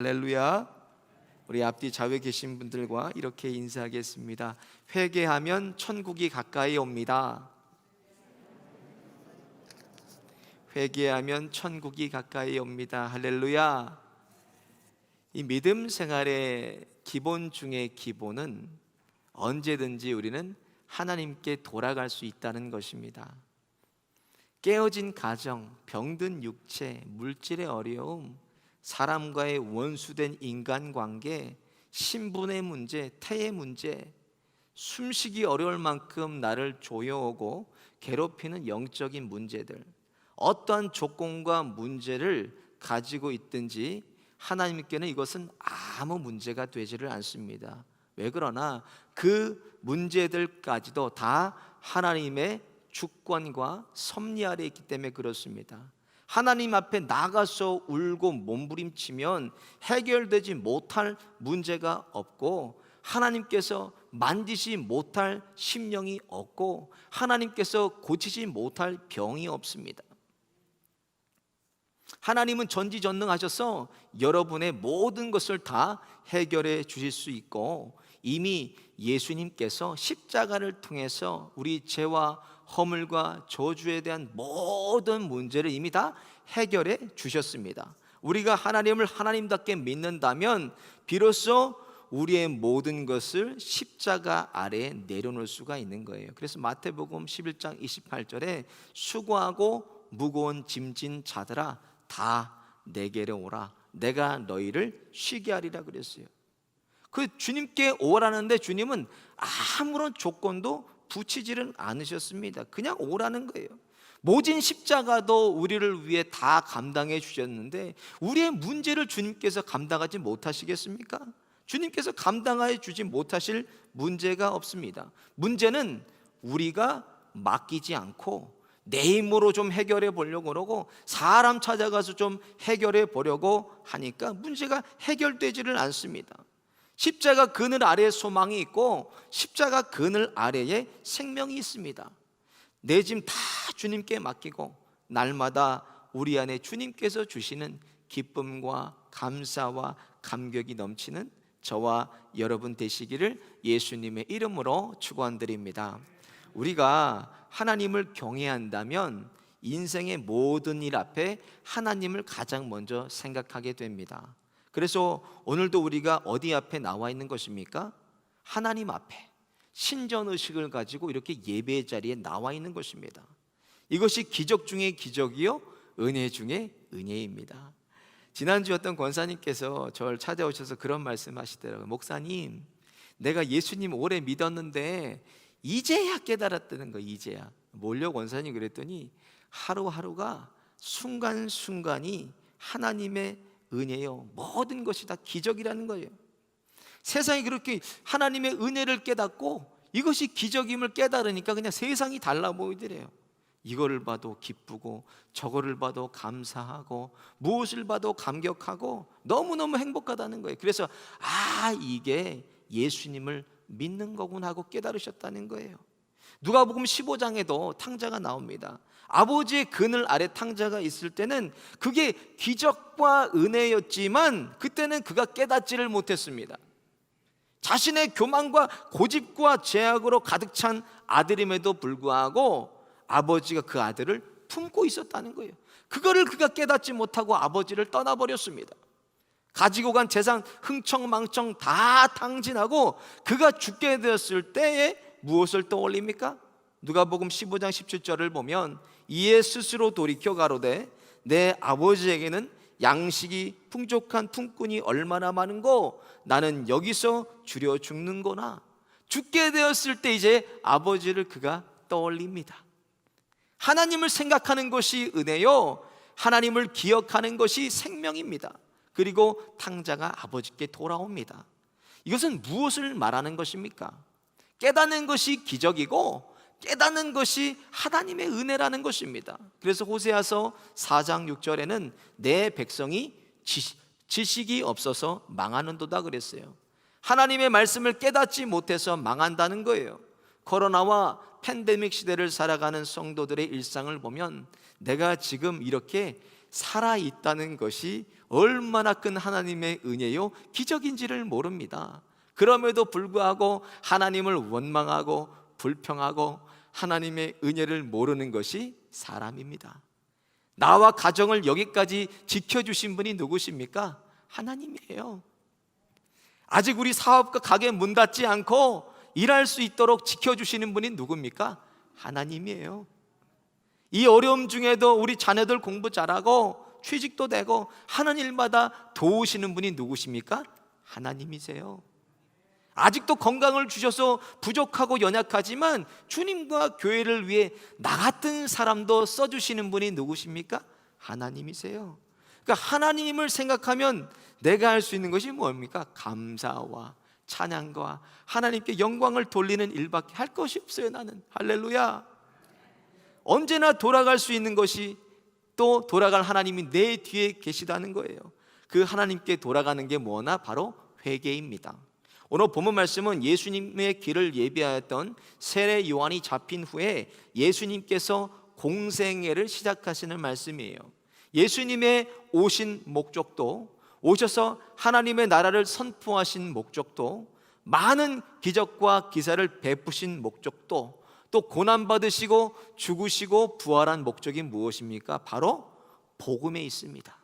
할렐루야. 우리 앞뒤 좌우에 계신 분들과 이렇게 인사하겠습니다. 회개하면 천국이 가까이 옵니다. 회개하면 천국이 가까이 옵니다. 할렐루야. 이 믿음 생활의 기본 중의 기본은 언제든지 우리는 하나님께 돌아갈 수 있다는 것입니다. 깨어진 가정, 병든 육체, 물질의 어려움, 사람과의 원수된 인간관계, 신분의 문제, 태의 문제, 숨쉬기 어려울 만큼 나를 조여오고 괴롭히는 영적인 문제들, 어떠한 조건과 문제를 가지고 있든지 하나님께는 이것은 아무 문제가 되지를 않습니다. 왜 그러나 그 문제들까지도 다 하나님의 주권과 섭리 아래 있기 때문에 그렇습니다. 하나님 앞에 나가서 울고 몸부림치면 해결되지 못할 문제가 없고 하나님께서 만지지 못할 심령이 없고 하나님께서 고치지 못할 병이 없습니다. 하나님은 전지전능하셔서 여러분의 모든 것을 다 해결해 주실 수 있고 이미 예수님께서 십자가를 통해서 우리 죄와 허물과 저주에 대한 모든 문제를 이미 다 해결해 주셨습니다. 우리가 하나님을 하나님답게 믿는다면 비로소 우리의 모든 것을 십자가 아래에 내려놓을 수가 있는 거예요. 그래서 마태복음 11장 28절에 수고하고 무거운 짐진 자들아 다 내게로 오라. 내가 너희를 쉬게 하리라 그랬어요. 그 주님께 오라는데 주님은 아무런 조건도 붙이지는 않으셨습니다. 그냥 오라는 거예요. 모진 십자가도 우리를 위해 다 감당해 주셨는데 우리의 문제를 주님께서 감당하지 못하시겠습니까? 주님께서 감당해 주지 못하실 문제가 없습니다. 문제는 우리가 맡기지 않고 내 힘으로 좀 해결해 보려고 그러고 사람 찾아가서 좀 해결해 보려고 하니까 문제가 해결되지를 않습니다. 십자가 그늘 아래에 소망이 있고 십자가 그늘 아래에 생명이 있습니다. 내 짐 다 주님께 맡기고 날마다 우리 안에 주님께서 주시는 기쁨과 감사와 감격이 넘치는 저와 여러분 되시기를 예수님의 이름으로 축원드립니다. 우리가 하나님을 경외한다면 인생의 모든 일 앞에 하나님을 가장 먼저 생각하게 됩니다. 그래서 오늘도 우리가 어디 앞에 나와 있는 것입니까? 하나님 앞에 신전 의식을 가지고 이렇게 예배 자리에 나와 있는 것입니다. 이것이 기적 중의 기적이요 은혜 중의 은혜입니다. 지난주 어떤 권사님께서 저를 찾아오셔서 그런 말씀하시더라고요. 목사님, 내가 예수님 오래 믿었는데 이제야 깨달았다는 거 이제야. 뭘요 권사님 그랬더니 하루하루가 순간순간이 하나님의 은혜요. 모든 것이 다 기적이라는 거예요. 세상이 그렇게 하나님의 은혜를 깨닫고 이것이 기적임을 깨달으니까 그냥 세상이 달라 보이더래요. 이거를 봐도 기쁘고 저거를 봐도 감사하고 무엇을 봐도 감격하고 너무너무 행복하다는 거예요. 그래서 아, 이게 예수님을 믿는 거구나 하고 깨달으셨다는 거예요. 누가복음 15장에도 탕자가 나옵니다. 아버지의 그늘 아래 탕자가 있을 때는 그게 기적과 은혜였지만 그때는 그가 깨닫지를 못했습니다. 자신의 교만과 고집과 죄악으로 가득 찬 아들임에도 불구하고 아버지가 그 아들을 품고 있었다는 거예요. 그거를 그가 깨닫지 못하고 아버지를 떠나버렸습니다. 가지고 간 재산 흥청망청 다 탕진하고 그가 죽게 되었을 때에 무엇을 떠올립니까? 누가복음 15장 17절을 보면 이에 스스로 돌이켜 가로되 내 아버지에게는 양식이 풍족한 품꾼이 얼마나 많은고 나는 여기서 줄여 죽는거나 죽게 되었을 때 이제 아버지를 그가 떠올립니다. 하나님을 생각하는 것이 은혜요. 하나님을 기억하는 것이 생명입니다. 그리고 탕자가 아버지께 돌아옵니다. 이것은 무엇을 말하는 것입니까? 깨닫는 것이 기적이고 깨닫는 것이 하나님의 은혜라는 것입니다. 그래서 호세아서 4장 6절에는 내 백성이 지식 이 없어서 망하는도다 그랬어요. 하나님의 말씀을 깨닫지 못해서 망한다는 거예요. 코로나와 팬데믹 시대를 살아가는 성도들의 일상을 보면 내가 지금 이렇게 살아 있다는 것이 얼마나 큰 하나님의 은혜요 기적인지를 모릅니다. 그럼에도 불구하고 하나님을 원망하고 불평하고 하나님의 은혜를 모르는 것이 사람입니다. 나와 가정을 여기까지 지켜주신 분이 누구십니까? 하나님이에요. 아직 우리 사업과 가게 문 닫지 않고 일할 수 있도록 지켜주시는 분이 누굽니까? 하나님이에요. 이 어려움 중에도 우리 자녀들 공부 잘하고 취직도 되고 하는 일마다 도우시는 분이 누구십니까? 하나님이세요. 아직도 건강을 주셔서 부족하고 연약하지만 주님과 교회를 위해 나 같은 사람도 써주시는 분이 누구십니까? 하나님이세요. 그러니까 하나님을 생각하면 내가 할 수 있는 것이 뭡니까? 감사와 찬양과 하나님께 영광을 돌리는 일밖에 할 것이 없어요. 나는 할렐루야. 언제나 돌아갈 수 있는 것이 또 돌아갈 하나님이 내 뒤에 계시다는 거예요. 그 하나님께 돌아가는 게 뭐나 바로 회개입니다. 오늘 본문 말씀은 예수님의 길을 예비하였던 세례 요한이 잡힌 후에 예수님께서 공생애를 시작하시는 말씀이에요. 예수님의 오신 목적도 오셔서 하나님의 나라를 선포하신 목적도 많은 기적과 기사를 베푸신 목적도 또 고난 받으시고 죽으시고 부활한 목적이 무엇입니까? 바로 복음에 있습니다.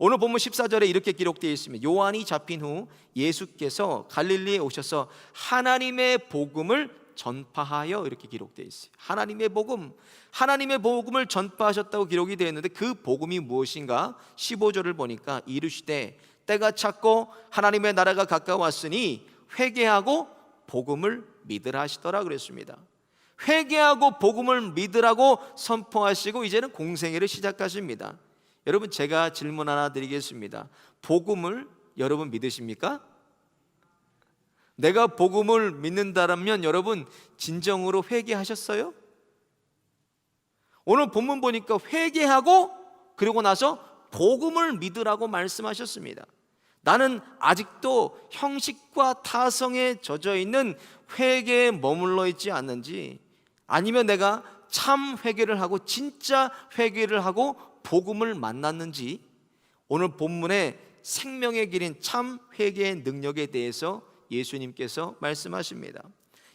오늘 본문 14절에 이렇게 기록되어 있습니다. 요한이 잡힌 후 예수께서 갈릴리에 오셔서 하나님의 복음을 전파하여 이렇게 기록되어 있어요. 하나님의 복음, 하나님의 복음을 전파하셨다고 기록이 되어 있는데 그 복음이 무엇인가? 15절을 보니까 이르시되 때가 찼고 하나님의 나라가 가까웠으니 회개하고 복음을 믿으라 하시더라 그랬습니다. 회개하고 복음을 믿으라고 선포하시고 이제는 공생애를 시작하십니다. 여러분 제가 질문 하나 드리겠습니다. 복음을 여러분 믿으십니까? 내가 복음을 믿는다면 여러분 진정으로 회개하셨어요? 오늘 본문 보니까 회개하고 그리고 나서 복음을 믿으라고 말씀하셨습니다. 나는 아직도 형식과 타성에 젖어 있는 회개에 머물러 있지 않는지 아니면 내가 참 회개를 하고 진짜 회개를 하고 복음을 만났는지 오늘 본문의 생명의 길인 참 회개의 능력에 대해서 예수님께서 말씀하십니다.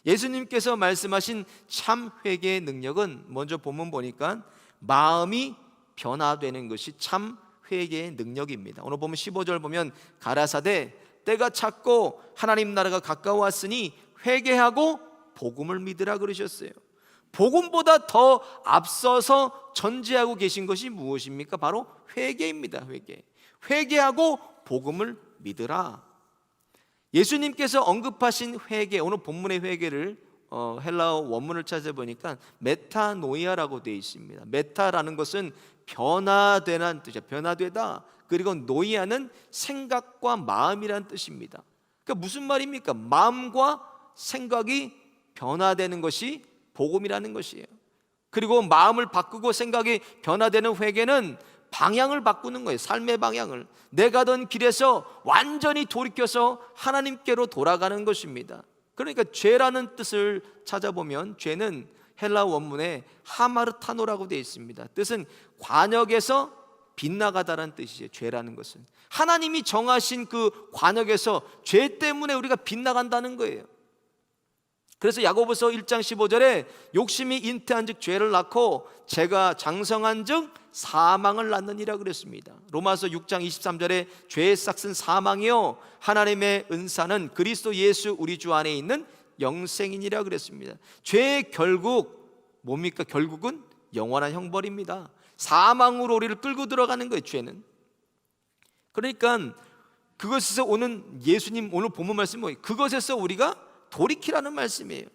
예수님께서 말씀하신 참 회개의 능력은 먼저 본문 보니까 마음이 변화되는 것이 참 회개의 능력입니다. 오늘 보면 15절 보면 가라사대 때가 찼고 하나님 나라가 가까웠으니 회개하고 복음을 믿으라 그러셨어요. 복음보다 더 앞서서 전제하고 계신 것이 무엇입니까? 바로 회개입니다. 회개. 회개하고 복음을 믿으라. 예수님께서 언급하신 회개, 오늘 본문의 회개를 어, 헬라어 원문을 찾아보니까 메타노이아라고 되어 있습니다. 메타라는 것은 변화되는 뜻이야. 변화되다. 그리고 노이아는 생각과 마음이라는 뜻입니다. 그러니까 무슨 말입니까? 마음과 생각이 변화되는 것이 복음이라는 것이에요. 그리고 마음을 바꾸고 생각이 변화되는 회개는 방향을 바꾸는 거예요. 삶의 방향을. 내가 던 길에서 완전히 돌이켜서 하나님께로 돌아가는 것입니다. 그러니까 죄라는 뜻을 찾아보면 죄는 헬라 원문에 하마르타노라고 되어 있습니다. 뜻은 관역에서 빗나가다라는 뜻이에요. 죄라는 것은 하나님이 정하신 그 관역에서 죄 때문에 우리가 빗나간다는 거예요. 그래서 야고보서 1장 15절에 욕심이 잉태한즉 죄를 낳고 제가 장성한즉 사망을 낳느니라 그랬습니다. 로마서 6장 23절에 죄의 싹은 사망이요 하나님의 은사는 그리스도 예수 우리 주 안에 있는 영생이니라 그랬습니다. 죄의 결국 뭡니까? 결국은 영원한 형벌입니다. 사망으로 우리를 끌고 들어가는 거예요, 죄는. 그러니까 그것에서 오는 예수님 오늘 본문 말씀이 뭐예요? 그것에서 우리가 돌이키라는 말씀이에요.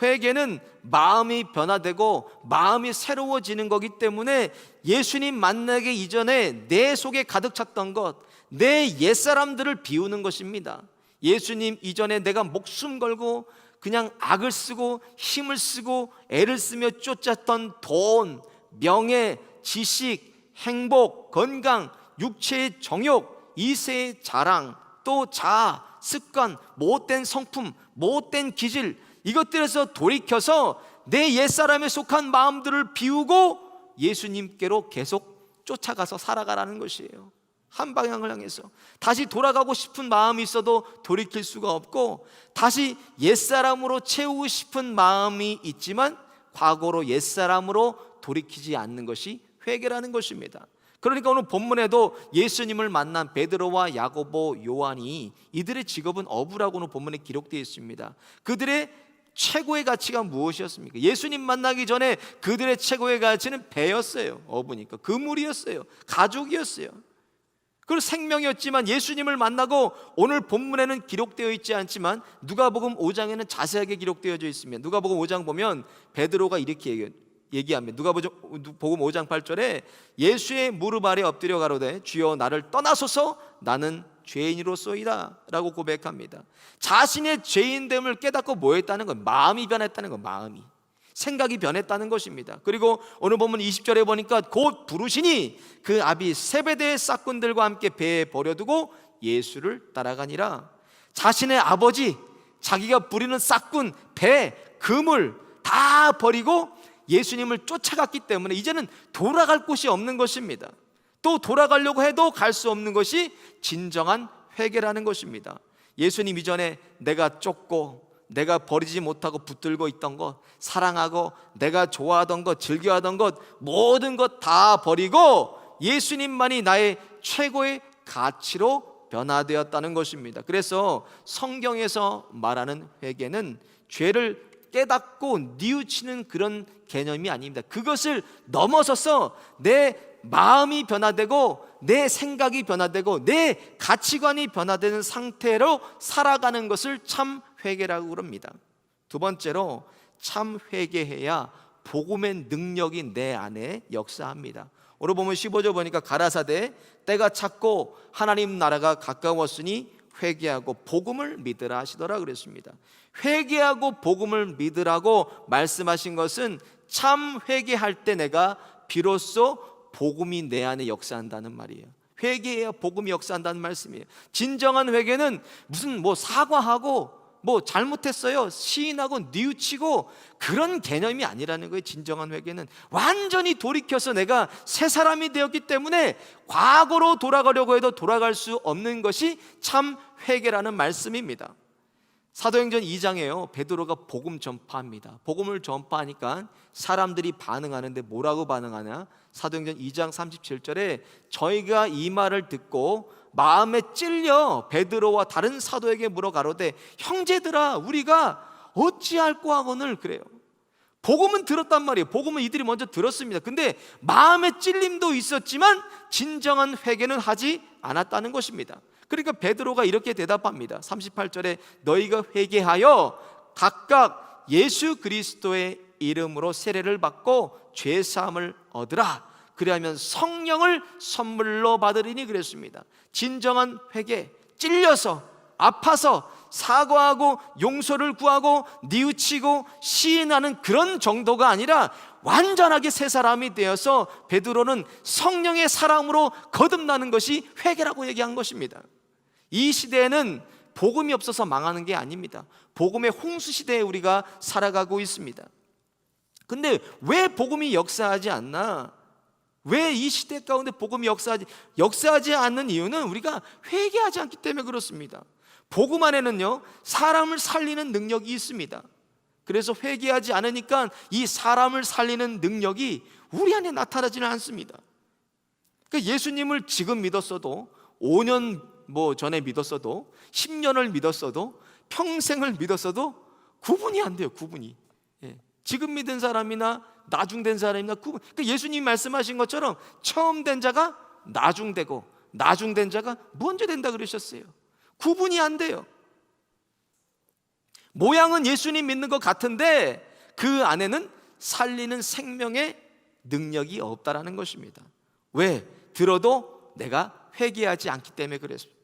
회개는 마음이 변화되고 마음이 새로워지는 거기 때문에 예수님 만나기 이전에 내 속에 가득 찼던 것, 내 옛사람들을 비우는 것입니다. 예수님 이전에 내가 목숨 걸고 그냥 악을 쓰고 힘을 쓰고 애를 쓰며 쫓았던 돈, 명예, 지식, 행복, 건강, 육체의 정욕, 이세의 자랑, 또 자아, 습관, 못된 성품, 못된 기질 이것들에서 돌이켜서 내 옛사람에 속한 마음들을 비우고 예수님께로 계속 쫓아가서 살아가라는 것이에요. 한 방향을 향해서 다시 돌아가고 싶은 마음이 있어도 돌이킬 수가 없고 다시 옛사람으로 채우고 싶은 마음이 있지만 과거로 옛사람으로 돌이키지 않는 것이 회개라는 것입니다. 그러니까 오늘 본문에도 예수님을 만난 베드로와 야고보, 요한이 이들의 직업은 어부라고는 본문에 기록되어 있습니다. 그들의 최고의 가치가 무엇이었습니까? 예수님 만나기 전에 그들의 최고의 가치는 배였어요. 어부니까 그물이었어요. 가족이었어요. 그리고 생명이었지만 예수님을 만나고 오늘 본문에는 기록되어 있지 않지만 누가복음 5장에는 자세하게 기록되어져 있습니다. 누가복음 5장 보면 베드로가 이렇게 얘기해요. 얘기합니다. 누가복음 5장 8절에 예수의 무릎 아래 엎드려 가로되 주여 나를 떠나소서 나는 죄인으로소이다라고 고백합니다. 자신의 죄인됨을 깨닫고 뭐 했다는 건 마음이 변했다는 건 마음이 생각이 변했다는 것입니다. 그리고 오늘 보면 20절에 보니까 곧 부르시니 그 아비 세베대의 싹꾼들과 함께 배에 버려두고 예수를 따라가니라. 자신의 아버지, 자기가 부리는 싹꾼, 배, 그물 다 버리고 예수님을 쫓아갔기 때문에 이제는 돌아갈 곳이 없는 것입니다. 또 돌아가려고 해도 갈 수 없는 것이 진정한 회개라는 것입니다. 예수님 이전에 내가 쫓고 내가 버리지 못하고 붙들고 있던 것, 사랑하고 내가 좋아하던 것, 즐겨하던 것, 모든 것 다 버리고 예수님만이 나의 최고의 가치로 변화되었다는 것입니다. 그래서 성경에서 말하는 회개는 죄를 깨닫고 뉘우치는 그런 개념이 아닙니다. 그것을 넘어서서 내 마음이 변화되고 내 생각이 변화되고 내 가치관이 변화되는 상태로 살아가는 것을 참 회개라고 그럽니다. 두 번째로 참 회개해야 복음의 능력이 내 안에 역사합니다. 오늘 보면 15절 보니까 가라사대 때가 찼고 하나님 나라가 가까웠으니 회개하고 복음을 믿으라 하시더라 그랬습니다. 회개하고 복음을 믿으라고 말씀하신 것은 참 회개할 때 내가 비로소 복음이 내 안에 역사한다는 말이에요. 회개해야 복음이 역사한다는 말씀이에요. 진정한 회개는 무슨 뭐 사과하고 뭐 잘못했어요. 시인하고 뉘우치고 그런 개념이 아니라는 거예요. 진정한 회개는 완전히 돌이켜서 내가 새 사람이 되었기 때문에 과거로 돌아가려고 해도 돌아갈 수 없는 것이 참 회개라는 말씀입니다. 사도행전 2장에요. 베드로가 복음 전파합니다. 복음을 전파하니까 사람들이 반응하는데 뭐라고 반응하냐? 사도행전 2장 37절에 저희가 이 말을 듣고 마음에 찔려 베드로와 다른 사도에게 물어 가로되 형제들아 우리가 어찌할 꼬 하거늘 그래요. 복음은 들었단 말이에요. 복음은 이들이 먼저 들었습니다. 근데 마음의 찔림도 있었지만 진정한 회개는 하지 않았다는 것입니다. 그러니까 베드로가 이렇게 대답합니다. 38절에 너희가 회개하여 각각 예수 그리스도의 이름으로 세례를 받고 죄 사함을 얻으라. 그리하면 성령을 선물로 받으리니 그랬습니다. 진정한 회개, 찔려서 아파서 사과하고 용서를 구하고 뉘우치고 시인하는 그런 정도가 아니라 완전하게 새 사람이 되어서 베드로는 성령의 사랑으로 거듭나는 것이 회개라고 얘기한 것입니다. 이 시대에는 복음이 없어서 망하는 게 아닙니다. 복음의 홍수 시대에 우리가 살아가고 있습니다. 근데 왜 복음이 역사하지 않나? 왜 이 시대 가운데 복음이 역사하지 역사하지 않는 이유는 우리가 회개하지 않기 때문에 그렇습니다. 복음 안에는요 사람을 살리는 능력이 있습니다. 그래서 회개하지 않으니까 이 사람을 살리는 능력이 우리 안에 나타나지는 않습니다. 그러니까 예수님을 지금 믿었어도 5년 뭐 전에 믿었어도 10년을 믿었어도 평생을 믿었어도 구분이 안 돼요. 구분이. 예. 지금 믿은 사람이나 나중된 사람이나 구분. 그러니까 예수님 말씀하신 것처럼 처음 된 자가 나중되고 나중된 자가 먼저 된다 그러셨어요. 구분이 안 돼요. 모양은 예수님 믿는 것 같은데 그 안에는 살리는 생명의 능력이 없다라는 것입니다. 왜? 들어도 내가 회개하지 않기 때문에 그랬습니다.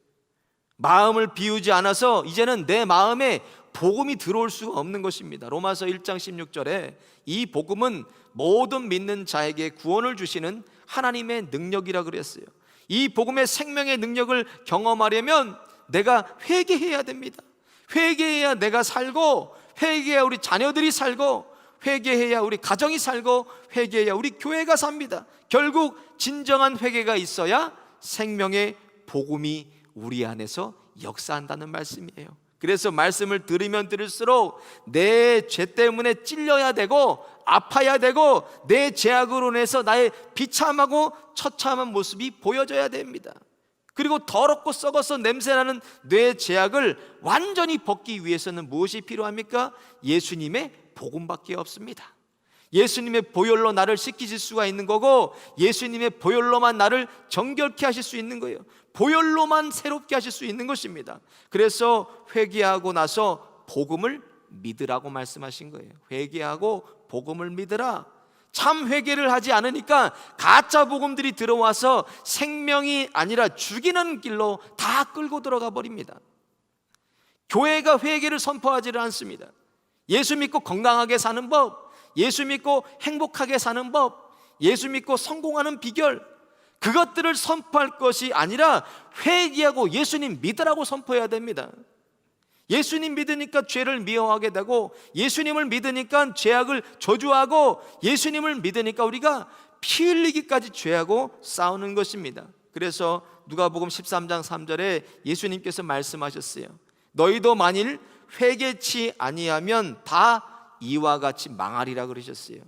마음을 비우지 않아서 이제는 내 마음에 복음이 들어올 수가 없는 것입니다. 로마서 1장 16절에 이 복음은 모든 믿는 자에게 구원을 주시는 하나님의 능력이라 그랬어요. 이 복음의 생명의 능력을 경험하려면 내가 회개해야 됩니다. 회개해야 내가 살고 회개해야 우리 자녀들이 살고 회개해야 우리 가정이 살고 회개해야 우리 교회가 삽니다. 결국 진정한 회개가 있어야 생명의 복음이 우리 안에서 역사한다는 말씀이에요. 그래서 말씀을 들으면 들을수록 내 죄 때문에 찔려야 되고 아파야 되고 내 죄악으로 인해서 나의 비참하고 처참한 모습이 보여져야 됩니다. 그리고 더럽고 썩어서 냄새나는 뇌 제약을 완전히 벗기 위해서는 무엇이 필요합니까? 예수님의 복음밖에 없습니다. 예수님의 보혈로 나를 씻기실 수가 있는 거고 예수님의 보혈로만 나를 정결케 하실 수 있는 거예요. 보혈로만 새롭게 하실 수 있는 것입니다. 그래서 회개하고 나서 복음을 믿으라고 말씀하신 거예요. 회개하고 복음을 믿으라. 참 회개를 하지 않으니까 가짜 복음들이 들어와서 생명이 아니라 죽이는 길로 다 끌고 들어가 버립니다. 교회가 회개를 선포하지를 않습니다. 예수 믿고 건강하게 사는 법, 예수 믿고 행복하게 사는 법, 예수 믿고 성공하는 비결, 그것들을 선포할 것이 아니라 회개하고 예수님 믿으라고 선포해야 됩니다. 예수님 믿으니까 죄를 미워하게 되고 예수님을 믿으니까 죄악을 저주하고 예수님을 믿으니까 우리가 피 흘리기까지 죄하고 싸우는 것입니다. 그래서 누가복음 13장 3절에 예수님께서 말씀하셨어요. 너희도 만일 회개치 아니하면 다 이와 같이 망하리라 그러셨어요.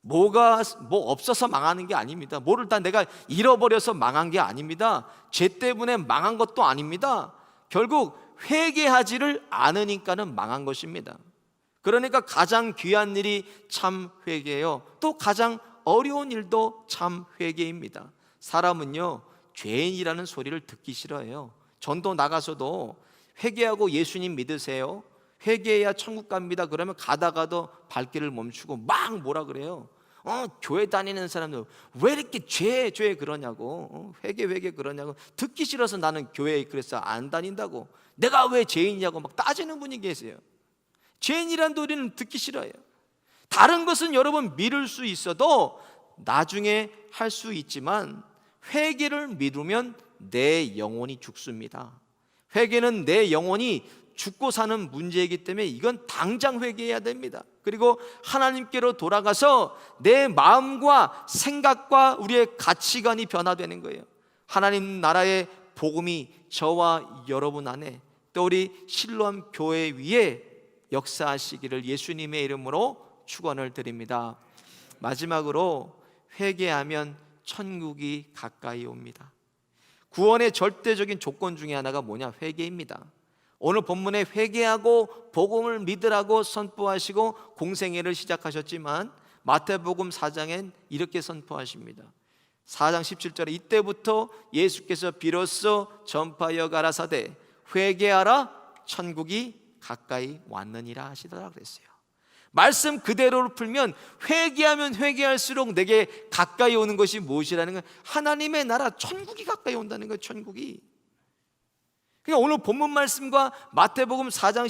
뭐가 뭐 없어서 망하는 게 아닙니다. 뭐를 다 내가 잃어버려서 망한 게 아닙니다. 죄 때문에 망한 것도 아닙니다. 결국 회개하지를 않으니까는 망한 것입니다. 그러니까 가장 귀한 일이 참 회개예요. 또 가장 어려운 일도 참 회개입니다. 사람은요 죄인이라는 소리를 듣기 싫어해요. 전도 나가서도 회개하고 예수님 믿으세요. 회개해야 천국 갑니다. 그러면 가다가도 발길을 멈추고 막 뭐라 그래요. 어, 교회 다니는 사람들 왜 이렇게 죄, 죄 그러냐고. 어, 회개, 회개 그러냐고. 듣기 싫어서 나는 교회에 그래서 안 다닌다고. 내가 왜 죄인이냐고 막 따지는 분이 계세요. 죄인이란 소리는 듣기 싫어요. 다른 것은 여러분 믿을 수 있어도 나중에 할 수 있지만 회개를 믿으면 내 영혼이 죽습니다. 회개는 내 영혼이 죽고 사는 문제이기 때문에 이건 당장 회개해야 됩니다. 그리고 하나님께로 돌아가서 내 마음과 생각과 우리의 가치관이 변화되는 거예요. 하나님 나라의 복음이 저와 여러분 안에 또 우리 실로암 교회 위에 역사하시기를 예수님의 이름으로 축원을 드립니다. 마지막으로 회개하면 천국이 가까이 옵니다. 구원의 절대적인 조건 중에 하나가 뭐냐? 회개입니다. 오늘 본문에 회개하고 복음을 믿으라고 선포하시고 공생애를 시작하셨지만 마태복음 4장엔 이렇게 선포하십니다. 4장 17절에 이때부터 예수께서 비로소 전파하여 가라사대 회개하라 천국이 가까이 왔느니라 하시더라 그랬어요. 말씀 그대로를 풀면 회개하면 회개할수록 내게 가까이 오는 것이 무엇이라는 거예요? 하나님의 나라 천국이 가까이 온다는 거예요. 천국이. 그러니까 오늘 본문 말씀과 마태복음 4장